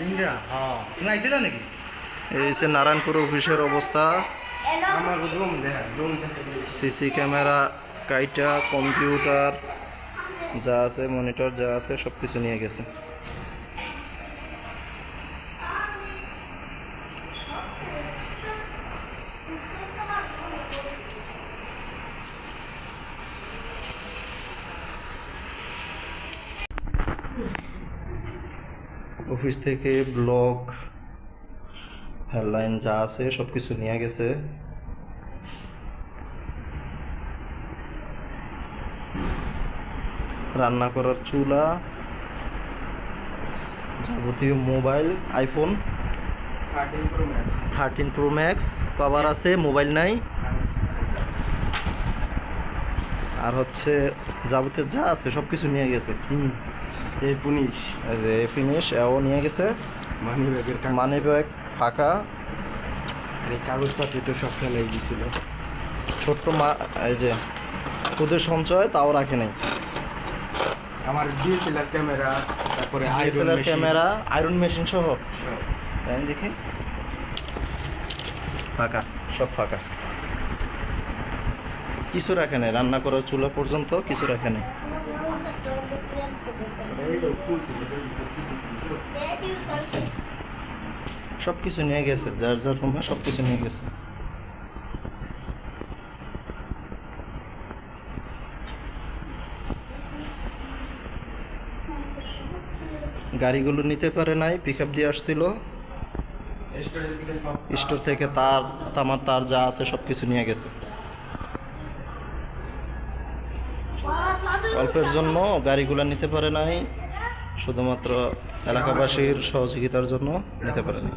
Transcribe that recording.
হ্যাঁ। তুমি আইছিলা নাকি? এই নারায়ণপুর অফিসের অবস্থা। আমার রুম দেখা রুম সিসি ক্যামেরা কাইটা কম্পিউটার যা আছে মনিটর যা আছে সব কিছু নিয়ে গেছে। অফিস থেকে ব্লক হেডলাইন যা আছে সব কিছু নিয়ে গেছে। রান্না করার চুলা যাবতীয় mobile iPhone thirteen pro max thirteen pro max cover আছে মোবাইল নাই। আর হচ্ছে যাবতীয় যা আছে সব কিছু নিয়ে গেছে। এই ফিনিশ নিয়ে গেছে। মানি ব্যাগের মানি ব্যাগ ফাঁকা। এই কাগজপাতি তো সব ফেলাই দিছিল। ছোট্ট মা এই যে ওদের সঞ্চয় তাও রাখে নাই। আমার ডিএসএলআর ক্যামেরা তারপরে ডিএসএলআর ক্যামেরা আয়রন মেশিন সহ। সাইন দেখি। ফাঁকা সব ফাঁকা। কিছু রাখে নাই রান্না করার চুলা পর্যন্ত কিছু রাখে নাই। সব কিছু নিয়ে গেছে যার যার রুমে সব কিছু নিয়ে গেছে। গাড়িগুলো নিতে পারে নাই পিক আপ দিয়ে আসছিল। স্টোর থেকে তার তামার তার যা আছে সব কিছু নিয়ে গেছে। অল্পের জন্য গাড়িগুলো নিতে পারে নাই শুধুমাত্র এলাকাবাসীর সহযোগিতার জন্য নিতে পারে নাই।